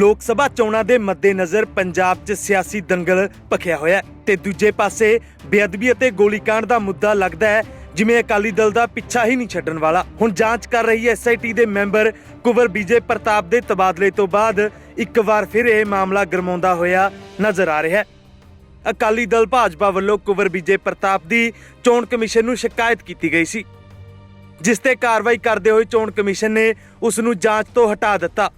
ਲੋਕ ਸਭਾ ਚੋਣਾਂ ਦੇ ਮੱਦੇਨਜ਼ਰ ਪੰਜਾਬ 'ਚ ਸਿਆਸੀ ਦੰਗਲ ਭਖਿਆ ਹੋਇਆ ਤੇ ਦੂਜੇ ਪਾਸੇ ਬੇਅਦਬੀ ਅਤੇ ਗੋਲੀकांड ਦਾ ਮੁੱਦਾ ਲੱਗਦਾ ਹੈ, ਜਿਵੇਂ ਅਕਾਲੀ ਦਲ ਦਾ ਪਿੱਛਾ ਹੀ ਨਹੀਂ ਛੱਡਣ ਵਾਲਾ। ਹੁਣ ਜਾਂਚ ਕਰ ਰਹੀ ਐਸਆਈਟੀ ਦੇ ਮੈਂਬਰ ਕੁਵਰ ਵਿਜੇ ਪ੍ਰਤਾਪ ਦੇ ਤਬਾਦਲੇ ਤੋਂ ਬਾਅਦ ਇੱਕ ਵਾਰ ਫਿਰ ਇਹ ਮਾਮਲਾ ਗਰਮਾਉਂਦਾ ਹੋਇਆ ਨਜ਼ਰ ਆ ਰਿਹਾ ਹੈ। ਅਕਾਲੀ ਦਲ ਭਾਜਪਾ ਵੱਲੋਂ ਕੁਵਰ ਵਿਜੇ ਪ੍ਰਤਾਪ ਦੀ ਚੋਣ ਕਮਿਸ਼ਨ ਨੂੰ ਸ਼ਿਕਾਇਤ ਕੀਤੀ ਗਈ ਸੀ, ਜਿਸ ਤੇ ਕਾਰਵਾਈ ਕਰਦੇ ਹੋਏ ਚੋਣ ਕਮਿਸ਼ਨ ਨੇ ਉਸ ਨੂੰ ਜਾਂਚ ਤੋਂ ਹਟਾ ਦਿੱਤਾ।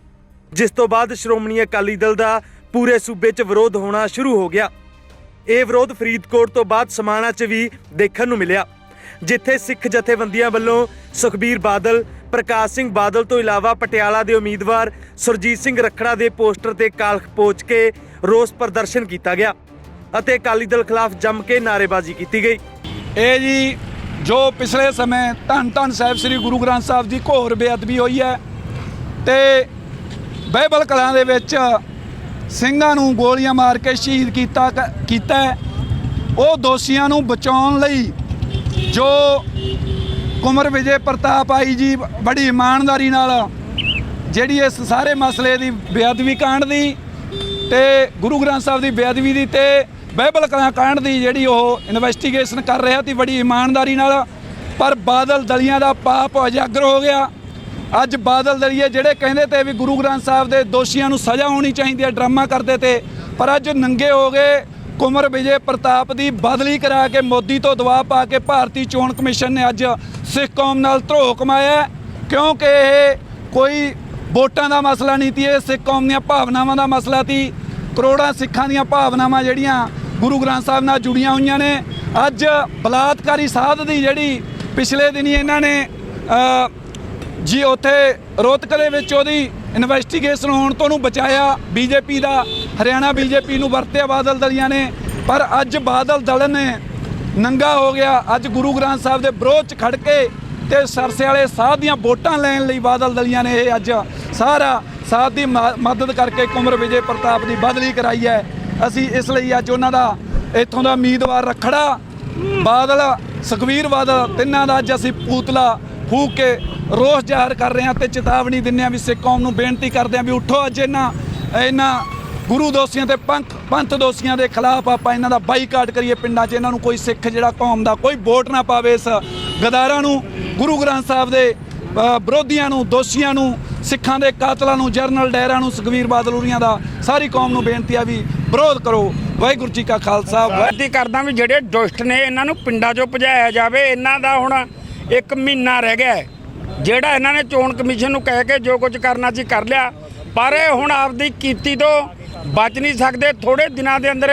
ਜਿਸ ਤੋਂ ਬਾਅਦ ਸ਼੍ਰੋਮਣੀ ਅਕਾਲੀ ਦਲ ਦਾ ਪੂਰੇ ਸੂਬੇ 'ਚ ਵਿਰੋਧ ਹੋਣਾ ਸ਼ੁਰੂ ਹੋ ਗਿਆ। ਇਹ ਵਿਰੋਧ ਫਰੀਦਕੋਟ ਤੋਂ ਬਾਅਦ ਸਮਾਣਾ 'ਚ ਵੀ ਦੇਖਣ ਨੂੰ ਮਿਲਿਆ। ਜਿੱਥੇ ਸਿੱਖ ਜਥੇਬੰਦੀਆਂ ਵੱਲੋਂ ਸੁਖਬੀਰ ਬਾਦਲ, ਪ੍ਰਕਾਸ਼ ਸਿੰਘ ਬਾਦਲ ਤੋਂ ਇਲਾਵਾ ਪਟਿਆਲਾ ਦੇ ਉਮੀਦਵਾਰ ਸੁਰਜੀਤ ਸਿੰਘ ਰੱਖੜਾ ਦੇ ਪੋਸਟਰ ਤੇ ਕਾਲਖ ਪੋਚ ਕੇ ਰੋਸ ਪ੍ਰਦਰਸ਼ਨ ਕੀਤਾ ਗਿਆ ਅਤੇ ਅਕਾਲੀ ਦਲ ਖਿਲਾਫ ਜੰਮ ਕੇ ਨਾਅਰੇਬਾਜ਼ੀ ਕੀਤੀ ਗਈ। ਇਹ ਜੀ ਜੋ ਪਿਛਲੇ ਸਮੇਂ ਧੰਨ ਧੰਨ ਸਾਹਿਬ ਸ੍ਰੀ ਗੁਰੂ ਗ੍ਰੰਥ ਸਾਹਿਬ ਦੀ ਘੋਰ ਬੇਅਦਬੀ ਹੋਈ ਹੈ ਤੇ ਬਾਈਬਲ ਕਲਾਂ ਦੇ ਵਿੱਚ ਸਿੰਘਾਂ ਨੂੰ ਗੋਲੀਆਂ ਮਾਰ ਕੇ ਸ਼ਹੀਦ ਕੀਤਾ ਕੀਤਾ ਉਹ ਦੋਸ਼ੀਆਂ ਨੂੰ ਬਚਾਉਣ ਲਈ ਜੋ ਕੁਮਰ ਵਿਜੇ ਪ੍ਰਤਾਪ ਆਈ ਜੀ ਬੜੀ ਇਮਾਨਦਾਰੀ ਨਾਲ ਜਿਹੜੀ ਇਸ ਸਾਰੇ ਮਸਲੇ ਦੀ ਬੇਅਦਬੀ ਕਾਂਡ ਦੀ ਤੇ ਗੁਰੂ ਗ੍ਰੰਥ ਸਾਹਿਬ ਦੀ ਬੇਅਦਬੀ ਦੀ ਤੇ ਬਾਈਬਲ ਕਲਾਂ ਕਾਂਡ ਦੀ ਜਿਹੜੀ ਉਹ ਇਨਵੈਸਟੀਗੇਸ਼ਨ ਕਰ ਰਿਹਾ ਸੀ ਬੜੀ ਇਮਾਨਦਾਰੀ ਨਾਲ ਪਰ ਬਾਦਲ ਦਲੀਆਂ ਦਾ ਪਾਪ ਉਜਾਗਰ ਹੋ ਗਿਆ। ਅੱਜ ਬਾਦਲ ਦਲੀਏ ਜਿਹੜੇ ਕਹਿੰਦੇ ਤੇ ਵੀ ਗੁਰੂ ਗ੍ਰੰਥ ਸਾਹਿਬ ਦੇ ਦੋਸ਼ੀਆਂ ਨੂੰ ਸਜ਼ਾ ਹੋਣੀ ਚਾਹੀਦੀ ਹੈ, ਡਰਾਮਾ ਕਰਦੇ ਤੇ। ਪਰ ਅੱਜ ਨੰਗੇ ਹੋ ਗਏ ਕੁਮਰ ਵਿਜੇ ਪ੍ਰਤਾਪ ਦੀ ਬਦਲੀ ਕਰਾ ਕੇ ਮੋਦੀ ਤੋਂ ਦਬਾਅ ਪਾ ਕੇ ਭਾਰਤੀ ਚੋਣ ਕਮਿਸ਼ਨ ਨੇ ਅੱਜ ਸਿੱਖ ਕੌਮ ਨਾਲ ਧਰੋਹ ਕਮਾਇਆ ਕਿਉਂਕਿ ਇਹ ਕੋਈ ਵੋਟਾਂ ਦਾ ਮਸਲਾ ਨਹੀਂ ਸੀ, ਇਹ ਸਿੱਖ ਕੌਮ ਦੀਆਂ ਭਾਵਨਾਵਾਂ ਦਾ ਮਸਲਾ ਸੀ। ਕਰੋੜਾਂ ਸਿੱਖਾਂ ਦੀਆਂ ਭਾਵਨਾਵਾਂ ਜਿਹੜੀਆਂ ਗੁਰੂ ਗ੍ਰੰਥ ਸਾਹਿਬ ਨਾਲ ਜੁੜੀਆਂ ਹੋਈਆਂ ਨੇ। ਅੱਜ ਬਲਾਤਕਾਰੀ ਸਾਧ ਦੀ ਜਿਹੜੀ ਪਿਛਲੇ ਦਿਨੀ ਇਹਨਾਂ ਨੇ ਜੀ ਉੱਥੇ ਰੋਹਤਕ ਦੇ ਵਿੱਚ ਉਹਦੀ ਇਨਵੈਸਟੀਗੇਸ਼ਨ ਹੋਣ ਤੋਂ ਉਹਨੂੰ ਬਚਾਇਆ ਬੀਜੇਪੀ ਦਾ, ਹਰਿਆਣਾ ਬੀਜੇਪੀ ਨੂੰ ਵਰਤਿਆ ਬਾਦਲ ਦਲੀਆਂ ਨੇ, ਪਰ ਅੱਜ ਬਾਦਲ ਦਲ ਨੇ ਨੰਗਾ ਹੋ ਗਿਆ। ਅੱਜ ਗੁਰੂ ਗ੍ਰੰਥ ਸਾਹਿਬ ਦੇ ਵਿਰੋਧ 'ਚ ਖੜ ਕੇ ਤੇ ਸਰਸੇ ਵਾਲੇ ਸਾਧ ਦੀਆਂ ਵੋਟਾਂ ਲੈਣ ਲਈ ਬਾਦਲ ਦਲੀਆਂ ਨੇ ਇਹ ਅੱਜ ਸਾਰਾ ਸਾਧ ਦੀ ਮ- ਮਦਦ ਕਰਕੇ ਕੁਮਰ ਵਿਜੇ ਪ੍ਰਤਾਪ ਦੀ ਬਦਲੀ ਕਰਾਈ ਹੈ। ਅਸੀਂ ਇਸ ਲਈ ਅੱਜ ਉਹਨਾਂ ਦਾ ਇੱਥੋਂ ਦਾ ਉਮੀਦਵਾਰ ਰਖੜਾ, ਬਾਦਲ ਸੁਖਵੀਰ ਬਾਦਲ, ਤਿੰਨਾਂ ਦਾ ਅੱਜ ਅਸੀਂ ਪੂਤਲਾ ਫੂਕ ਕੇ ਰੋਸ ਜ਼ਾਹਰ ਕਰ ਰਹੇ ਹਾਂ ਤੇ ਚੇਤਾਵਨੀ ਦਿੰਦੇ ਹਾਂ ਵੀ ਸਿੱਖ ਕੌਮ ਨੂੰ ਬੇਨਤੀ ਕਰਦੇ ਹਾਂ ਵੀ ਉੱਠੋ ਅੱਜ ਇਹਨਾਂ ਇਹਨਾਂ ਗੁਰੂ ਦੋਸ਼ੀਆਂ ਤੇ ਪੰਥ ਪੰਥ ਦੋਸ਼ੀਆਂ ਦੇ ਖਿਲਾਫ ਆਪਾਂ ਇਹਨਾਂ ਦਾ ਬਾਈਕਾਟ ਕਰੀਏ ਪਿੰਡਾਂ 'ਚ, ਇਹਨਾਂ ਨੂੰ ਕੋਈ ਸਿੱਖ ਜਿਹੜਾ ਕੌਮ ਦਾ ਕੋਈ ਵੋਟ ਨਾ ਪਾਵੇ ਇਸ ਗਦਾਰਾਂ ਨੂੰ, ਗੁਰੂ ਗ੍ਰੰਥ ਸਾਹਿਬ ਦੇ ਵਿਰੋਧੀਆਂ ਨੂੰ, ਦੋਸ਼ੀਆਂ ਨੂੰ, ਸਿੱਖਾਂ ਦੇ ਕਾਤਲਾਂ ਨੂੰ, ਜਰਨਲ ਡੈਰਾਂ ਨੂੰ, ਸੁਖਵੀਰ ਬਾਦਲ ਉਰੀਆਂ ਦਾ ਸਾਰੀ ਕੌਮ ਨੂੰ ਬੇਨਤੀ ਆ ਵੀ ਵਿਰੋਧ ਕਰੋ। ਵਾਹਿਗੁਰੂ ਜੀ ਕਾ ਖਾਲਸਾ ਬੇਨਤੀ ਕਰਦਾ ਵੀ ਜਿਹੜੇ ਦੁਸ਼ਟ ਨੇ ਇਹਨਾਂ ਨੂੰ ਪਿੰਡਾਂ 'ਚੋਂ ਭਜਾਇਆ ਜਾਵੇ, ਇਹਨਾਂ ਦਾ ਹੁਣ ਇੱਕ ਮਹੀਨਾ ਰਹਿ ਗਿਆ ਜਿਹੜਾ ਇਹਨਾਂ ਨੇ ਚੋਣ ਕਮਿਸ਼ਨ ਨੂੰ ਕਹਿ ਕੇ ਜੋ ਕੁਝ ਕਰਨਾ ਸੀ ਕਰ ਲਿਆ। ਪਰ ਇਹ ਹੁਣ ਆਪਦੀ ਕੀਤੀ ਤੋਂ ਬਚ ਨਹੀਂ ਸਕਦੇ। ਥੋੜੇ ਦਿਨਾਂ ਦੇ ਅੰਦਰ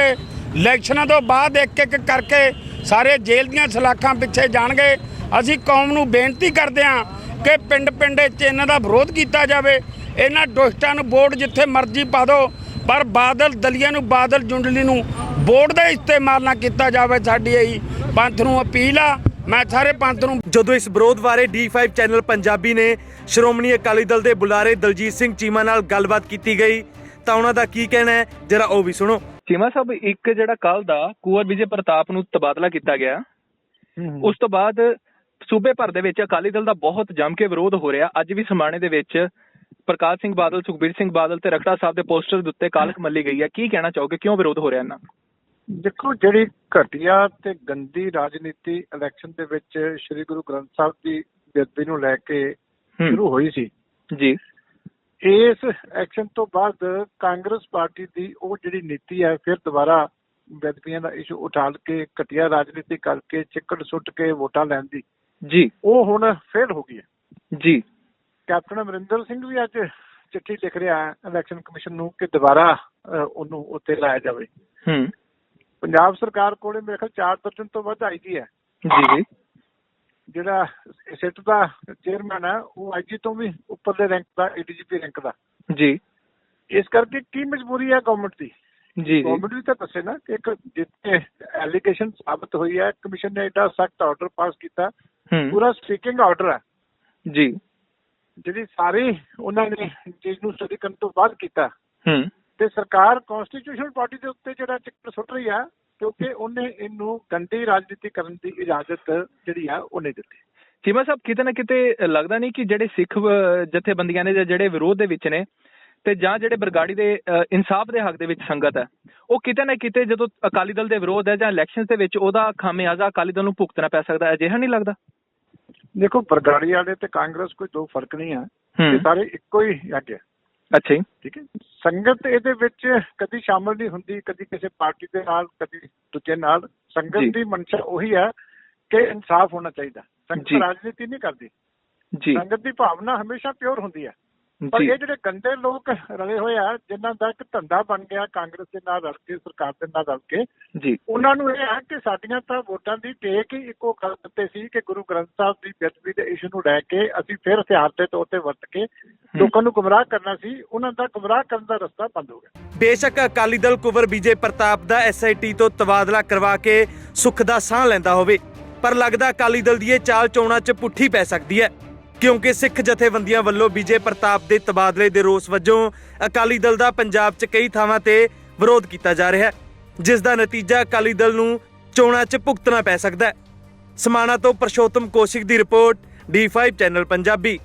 ਇਲੈਕਸ਼ਨਾਂ ਤੋਂ ਬਾਅਦ ਇੱਕ ਇੱਕ ਕਰਕੇ ਸਾਰੇ ਜੇਲ੍ਹ ਦੀਆਂ ਸਲਾਖਾਂ ਪਿੱਛੇ ਜਾਣਗੇ। ਅਸੀਂ ਕੌਮ ਨੂੰ ਬੇਨਤੀ ਕਰਦੇ ਹਾਂ ਕਿ ਪਿੰਡ ਪਿੰਡ 'ਚ ਇਹਨਾਂ ਦਾ ਵਿਰੋਧ ਕੀਤਾ ਜਾਵੇ। ਇਹਨਾਂ ਦੁਸ਼ਟਾਂ ਨੂੰ ਵੋਟ ਜਿੱਥੇ ਮਰਜ਼ੀ ਪਾ ਦਿਓ। ਪਰ ਬਾਦਲ ਦਲੀਆਂ ਨੂੰ, ਬਾਦਲ ਜੁੰਡਲੀ ਨੂੰ ਵੋਟ ਦਾ ਇਸਤੇਮਾਲ ਨਾ ਕੀਤਾ ਜਾਵੇ। ਸਾਡੀ ਇਹੀ ਪੰਥ ਨੂੰ ਅਪੀਲ ਆ। ਮੈਂ ਸਾਰੇ ਪੰਥ ਨੂੰ ਜਦੋਂ ਇਸ ਵਿਰੋਧ ਬਾਰੇ D5 ਚੈਨਲ ਪੰਜਾਬੀ ਨੇ ਸ਼੍ਰੋਮਣੀ ਅਕਾਲੀ ਦਲ ਦੇ ਬੁਲਾਰੇ ਦਲਜੀਤ ਸਿੰਘ ਚੀਮਾ ਨਾਲ ਗੱਲਬਾਤ ਕੀਤੀ ਗਈ ਤਾਂ ਉਹਨਾਂ ਦਾ ਕੀ ਕਹਿਣਾ ਹੈ? ਜਰਾ ਉਹ ਵੀ ਸੁਣੋ। ਚੀਮਾ ਸਾਹਿਬ ਇੱਕ ਜਿਹੜਾ ਕੱਲ ਦਾ ਕੁਵਰ ਵਿਜੇ ਪ੍ਰਤਾਪ ਨੂੰ ਤਬਾਦਲਾ ਕੀਤਾ ਗਿਆ ਉਸ ਤੋਂ ਬਾਅਦ ਸੂਬੇ ਭਰ ਦੇ ਵਿੱਚ ਅਕਾਲੀ ਦਲ ਦਾ ਬਹੁਤ ਜੰਮ ਕੇ ਵਿਰੋਧ ਹੋ ਰਿਹਾ। ਅੱਜ ਵੀ ਸਮਾਣੇ ਦੇ ਵਿੱਚ ਪ੍ਰਕਾਸ਼ ਸਿੰਘ ਬਾਦਲ ਸੁਖਬੀਰ ਸਿੰਘ ਬਾਦਲ ਤੇ ਰਖੜਾ ਸਾਹਿਬ ਦੇ ਪੋਸਟਰ ਦੇ ਉੱਤੇ ਕਾਲਖ ਮੱਲੀ ਗਈ ਹੈ। ਕੀ ਕਹਿਣਾ ਚਾਹੋਗੇ? ਕਿਉਂ ਵਿਰੋਧ ਹੋ ਰਿਹਾ ਇਹਨਾਂ ਦੇਖੋ ਜਿਹੜੀ ਘਟੀਆ ਤੇ ਗੰਦੀ ਰਾਜਨੀਤੀ ਇਲੈਕਸ਼ਨ ਦੇ ਵਿੱਚ ਸ੍ਰੀ ਗੁਰੂ ਗ੍ਰੰਥ ਸਾਹਿਬ ਦੀ ਬੇਅਦਬੀ ਨੂੰ ਲੈ ਕੇ ਸ਼ੁਰੂ ਹੋਈ ਸੀ। ਜੀ। ਇਸ ਐਕਸ਼ਨ ਤੋਂ ਬਾਅਦ ਕਾਂਗਰਸ ਪਾਰਟੀ ਦੀ ਉਹ ਜਿਹੜੀ ਨੀਤੀ ਹੈ ਫਿਰ ਦੁਬਾਰਾ ਬੇਅਦਬੀਆਂ ਦਾ ਇਸ਼ੂ ਉਠਾਲ ਕੇ ਘਟੀਆ ਰਾਜਨੀਤੀ ਕਰਕੇ ਚਿੱਕੜ ਸੁੱਟ ਕੇ ਵੋਟਾਂ ਲੈਣ ਦੀ ਜੀ। ਉਹ ਹੁਣ ਫੇਲ ਹੋ ਗਈ ਹੈ। ਜੀ। ਕੈਪਟਨ ਅਮਰਿੰਦਰ ਸਿੰਘ ਵੀ ਅੱਜ ਚਿੱਠੀ ਲਿਖ ਰਿਹਾ ਹੈ ਇਲੈਕਸ਼ਨ ਕਮਿਸ਼ਨ ਨੂੰ ਕਿ ਦੁਬਾਰਾ ਉਹਨੂੰ ਉੱਤੇ ਲਾਇਆ ਜਾਵੇ। ਹੂੰ। ਪੰਜਾਬ ਸਰਕਾਰ ਕੋਲੇ ਮੇਰੇ ਖਿਆਲ 4 ਦਰਜਨ ਤੋਂ ਵੱਧ ਆਈਜੀ ਹੈ। ਜੀ ਜੀ। ਜਿਹੜਾ ਸਿੱਟ ਦਾ ਚੇਅਰਮੈਨ ਹੈ ਉਹ ਆਈਜੀ ਤੋਂ ਵੀ ਉੱਪਰਲੇ ਰੈਂਕ ਦਾ ਏਡੀਜੀਪੀ ਰੈਂਕ ਦਾ। ਜੀ। ਇਸ ਕਰਕੇ ਕੀ ਮਜਬੂਰੀ ਹੈ ਗਵਰਨਮੈਂਟ ਦੀ? ਜੀ ਗਵਰਨਮੈਂਟ ਵੀ ਤਾਂ ਦੱਸੇ ਨਾ ਕਿ ਇੱਕ ਜਿੱਥੇ ਐਲੀਗੇਸ਼ਨ ਸਾਬਤ ਹੋਈ ਹੈ ਕਮਿਸ਼ਨ ਨੇ ਐਡਾ ਸਖਤ ਆਰਡਰ ਪਾਸ ਕੀਤਾ। ਪੂਰਾ ਸਪੀਕਿੰਗ ਆਰਡਰ ਹੈ। ਜੀ। ਜਿਹੜੀ ਸਾਰੀ ਉਹਨਾਂ ਨੇ ਚੀਜ਼ ਨੂੰ ਸਟੱਡੀ ਕਰਨ ਤੋਂ ਬਾਅਦ ਕੀਤਾ। ਹੂੰ। ਤੇ ਸਰਕਾਰ ਕਨਸਟੀਟਿਊਸ਼ਨਲ ਪਾਰਟੀ ਦੇ ਉੱਤੇ ਜਿਹੜਾ ਚੱਕਰ ਸੁੱਟ ਰਹੀ ਆ ਕਿਉਂਕਿ ਉਹਨੇ ਇਹਨੂੰ ਗੰਦੀ ਰਾਜਨੀਤੀ ਕਰਨ ਦੀ ਇਜਾਜ਼ਤ ਜਿਹੜੀ ਆ ਉਹ ਨਹੀਂ ਦਿੱਤੀ। ਚੀਮਾ ਸਾਹਿਬ ਕਿਤੇ ਨਾ ਕਿਤੇ ਲੱਗਦਾ ਨਹੀਂ ਕਿ ਜਿਹੜੇ ਸਿੱਖ ਜਥੇਬੰਦੀਆਂ ਨੇ ਜਾਂ ਜਿਹੜੇ ਵਿਰੋਧ ਦੇ ਵਿੱਚ ਨੇ ਤੇ ਜਾਂ ਜਿਹੜੇ ਬਰਗਾੜੀ ਦੇ ਇਨਸਾਫ ਦੇ ਹੱਕ ਦੇ ਵਿੱਚ ਸੰਗਤ ਹੈ ਉਹ ਕਿਤੇ ਨਾ ਕਿਤੇ ਜਦੋਂ ਅਕਾਲੀ ਦਲ ਦੇ ਵਿਰੋਧ ਹੈ ਜਾਂ ਇਲੈਕਸ਼ਨਸ ਦੇ ਵਿੱਚ ਉਹਦਾ ਖਾਮਿਆਜ਼ਾ ਅਕਾਲੀ ਦਲ ਨੂੰ ਭੁਗਤਣਾ ਪੈ ਸਕਦਾ ਹੈ ਅਜਿਹਾ ਨਹੀਂ ਲੱਗਦਾ? ਦੇਖੋ ਬਰਗਾੜੀ ਵਾਲੇ ਤੇ ਕਾਂਗਰਸ ਕੋਈ ਦੋ ਫ਼ਰਕ ਨਹੀਂ ਹੈ। ਇਹ ਸਾਰੇ ਇੱਕੋ ਹੀ ਆ, ਅੱਛਾ ਜੀ। ਠੀਕ ਹੈ ਸੰਗਤ ਇਹਦੇ ਵਿੱਚ ਕਦੀ ਸ਼ਾਮਲ ਨਹੀਂ ਹੁੰਦੀ ਕਦੀ ਕਿਸੇ ਪਾਰਟੀ ਦੇ ਨਾਲ ਕਦੀ ਦੂਜੇ ਨਾਲ। ਸੰਗਤ ਦੀ ਮਨਸ਼ਾ ਉਹੀ ਹੈ ਕਿ ਇਨਸਾਫ ਹੋਣਾ ਚਾਹੀਦਾ। ਸੰਗਤ। ਰਾਜਨੀਤੀ ਨਹੀਂ ਕਰਦੀ। ਜੀ। ਸੰਗਤ ਦੀ ਭਾਵਨਾ ਹਮੇਸ਼ਾ ਪਿਓਰ ਹੁੰਦੀ ਹੈ। ਪਰ ਇਹ ਜਿਹੜੇ ਗੰਦੇ ਲੋਕ ਰਲੇ ਹੋਏ ਆ ਜਿਨ੍ਹਾਂ ਦਾ ਇੱਕ ਧੰਦਾ ਬਣ ਗਿਆ ਕਾਂਗਰਸ ਦੇ ਨਾਲ ਰਲ ਕੇ ਸਰਕਾਰ ਦੇ ਨਾਲ ਰਲ ਕੇ ਜੀ। ਉਹਨਾਂ ਨੂੰ ਇਹ ਹੈ ਕਿ ਸਾਡੀਆਂ ਤਾਂ ਵੋਟਾਂ ਦੀ ਟੇਕ ਹੀ ਇੱਕੋ ਗੱਲ ਤੇ ਸੀ ਕਿ ਗੁਰੂ ਗ੍ਰੰਥ ਸਾਹਿਬ ਦੀ ਬੇਅਦਬੀ ਦੇ ਇਸ਼ੂ ਨੂੰ ਲੈ ਕੇ ਅਸੀਂ ਫਿਰ ਹਥਿਆਰ ਦੇ ਤੌਰ ਤੇ ਵਰਤ ਕੇ ਲੋਕਾਂ ਨੂੰ ਗੁੰਮਰਾਹ ਕਰਨਾ ਸੀ। ਉਹਨਾਂ ਦਾ ਗੁੰਮਰਾਹ ਕਰਨ ਦਾ ਰਸਤਾ ਬੰਦ ਹੋ ਗਿਆ। ਬੇਸ਼ੱਕ ਅਕਾਲੀ ਦਲ ਕੁਵਰ ਵਿਜੇ ਪ੍ਰਤਾਪ ਦਾ ਐਸਆਈਟੀ ਤੋਂ ਤਬਾਦਲਾ ਕਰਵਾ ਕੇ ਸੁੱਖ ਦਾ ਸਾਹ ਲੈਂਦਾ ਹੋਵੇ ਪਰ ਲੱਗਦਾ ਅਕਾਲੀ ਦਲ ਦੀ ਇਹ ਚਾਲ ਚੋਣਾਂ 'ਚ ਪੁੱਠੀ ਪੈ ਸਕਦੀ ਹੈ। ਕਿਉਂਕਿ ਸਿੱਖ ਜਥੇਬੰਦੀਆਂ ਵੱਲੋਂ ਵਿਜੇ ਪ੍ਰਤਾਪ ਦੇ ਤਬਾਦਲੇ ਦੇ ਰੋਸ ਵਜੋਂ ਅਕਾਲੀ ਦਲ ਦਾ ਪੰਜਾਬ 'ਚ ਕਈ ਥਾਵਾਂ ਤੇ ਵਿਰੋਧ ਕੀਤਾ ਜਾ ਰਿਹਾ ਹੈ, ਜਿਸ ਦਾ ਨਤੀਜਾ ਅਕਾਲੀ ਦਲ ਨੂੰ ਚੋਣਾਂ 'ਚ ਭੁਗਤਣਾ ਪੈ ਸਕਦਾ ਹੈ। ਸਮਾਣਾ ਤੋਂ ਪ੍ਰਸ਼ੋਤਮ ਕੋਸ਼ਿਕ ਦੀ ਰਿਪੋਰਟ D5 ਚੈਨਲ ਪੰਜਾਬੀ।